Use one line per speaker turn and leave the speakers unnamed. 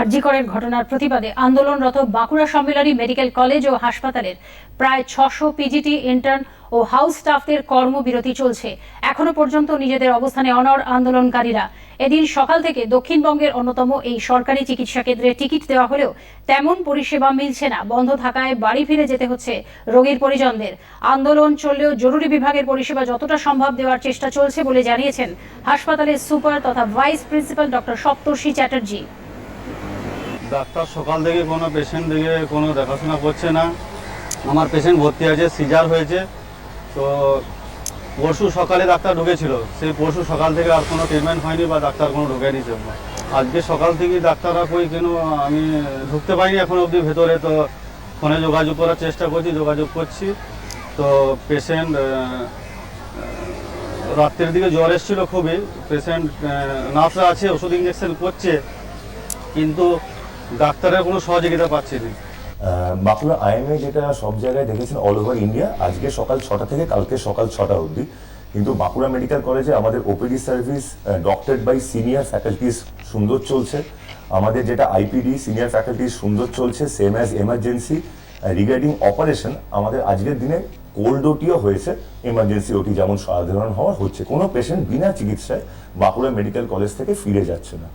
আরজিকরের ঘটনার প্রতিবাদে আন্দোলনরত বাঁকুড়া সম্মেলনী মেডিকেল কলেজ ও হাসপাতালের প্রায় ছশো পিজিটি ইন্টার্ন ও হাউস স্টাফদের কর্মবিরতি চলছে। এখনও পর্যন্ত নিজেদের অবস্থানে অনর আন্দোলনকারীরা। এদিন সকাল থেকে দক্ষিণবঙ্গের অন্যতম এই সরকারি চিকিৎসা কেন্দ্রে টিকিট দেওয়া হলেও তেমন পরিষেবা মিলছে না। বন্ধ থাকায় বাড়ি ফিরে যেতে হচ্ছে রোগীর পরিজনদের। আন্দোলন চললেও জরুরি বিভাগের পরিষেবা যতটা সম্ভব দেওয়ার চেষ্টা চলছে বলে জানিয়েছেন হাসপাতালের সুপার তথা vice principal doctor Saptarshi Chatterjee.
Doctor সকাল থেকে কোনো পেশেন্ট দিকে কোনো দেখাশোনা করছে না। আমার পেশেন্ট ভর্তি আছে সিজার হয়েছে। তো পরশু সকালে ডাক্তার ঢুকেছিল। সেই পরশু সকাল থেকে আর কোনো ট্রিটমেন্ট হয়নি বা ডাক্তার কোনো ঢুকেনি সেরকম আজকে সকাল থেকেই ডাক্তাররা কই কেন আমি ঢুকতে পারিনি এখন অবধি ভেতরে। তো ফোনে যোগাযোগ করার চেষ্টা করছি, যোগাযোগ করছি। তো পেশেন্ট রাত্রের দিকে জ্বর এসেছিল খুবই। পেশেন্ট নার্সরা আছে, ওষুধ ইঞ্জেকশন করছে। কিন্তু ডাক্তারের কোনো সহযোগিতা পাচ্ছি না।
বাঁকুড়া আইএমএ যেটা সব জায়গায় দেখেছেন অল ওভার ইন্ডিয়া আজকে সকাল ছটা থেকে কালকে সকাল ছটা অবধি। কিন্তু বাঁকুড়া মেডিকেল কলেজে আমাদের OPD service doctorate by senior faculties সুন্দর চলছে। আমাদের যেটা আইপিডি সিনিয়র ফ্যাকাল্টিস সুন্দর চলছে same as emergency regarding operation আমাদের আজকের দিনে কোল্ড ওটিও হয়েছে এমার্জেন্সি ওটি যেমন সাধারণ হওয়ার হচ্ছে। কোনো পেশেন্ট বিনা চিকিৎসায় বাঁকুড়া মেডিকেল কলেজ থেকে ফিরে যাচ্ছে না।